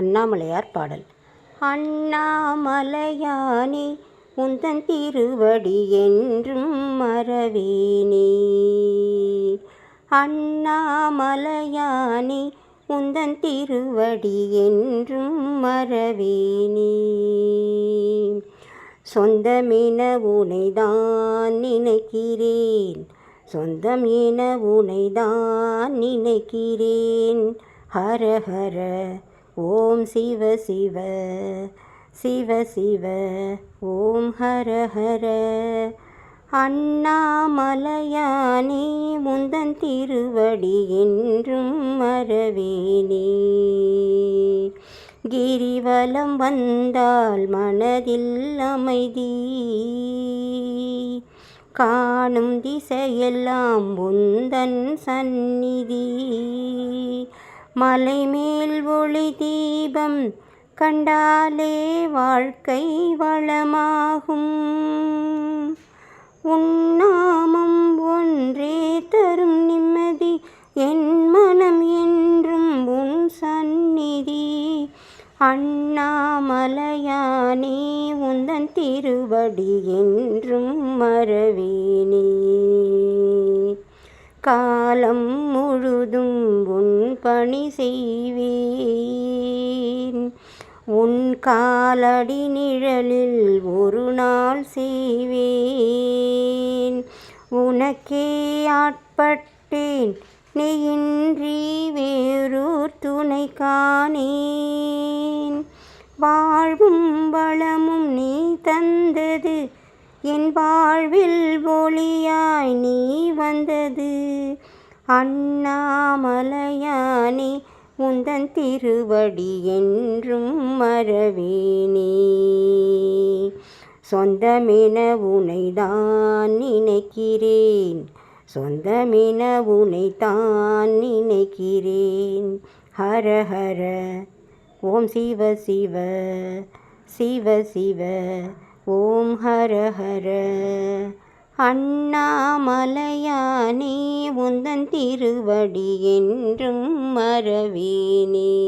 அண்ணாமலையார் பாடல். அண்ணாமலையானே உந்தன் திருவடி என்றும் மறவேனே. அண்ணாமலையானே உந்தன் திருவடி என்றும் மறவேனே. சொந்தமென உனைதான் நினைக்கிறேன். சொந்தம் என உனைதான் நினைக்கிறேன். ஹர ஹர ஓம் சிவ சிவ சிவ சிவ ஓம் ஹர ஹர. அண்ணாமலையானே முந்தன் திருவடி என்றும் மறவேனே. கிரிவலம் வந்தால் மனதில் அமைதி. காணும் திசையெல்லாம் உந்தன் சந்நிதி. மலைமேல் ஒளி தீபம் கண்டாலே வாழ்க்கை வளமாகும். உன்னாமம் ஒன்றே தரும் நிம்மதி என் மனம் என்றும் உன் சந்நிதி. அண்ணாமலையானே உந்தன் திருவடி என்றும் மறவேனே. காலம் முழுதும் உன் பணி செய்வேன். உன் காலடி நிழலில் ஒரு நாள் செய்வேன். உனக்கே ஆட்பட்டேன் நெயின்றி வேறூர் துணை காணேன். வாழ்வும் வளமும் நீ தந்தது என் வாழ்வில் ஒளியாய் நீ வந்தது. அண்ணாமலையானே உந்தன் திருவடி என்றும் மறவேனே. சொந்தமென உனைதான் நினைக்கிறேன் சொந்தமென உனைத்தான் நினைக்கிறேன். ஹர ஹர ஓம் சிவ சிவ சிவ சிவ ஓம் ஹர ஹர. அண்ணாமலையானே உந்தன் திருவடி என்றும் மறவேனே.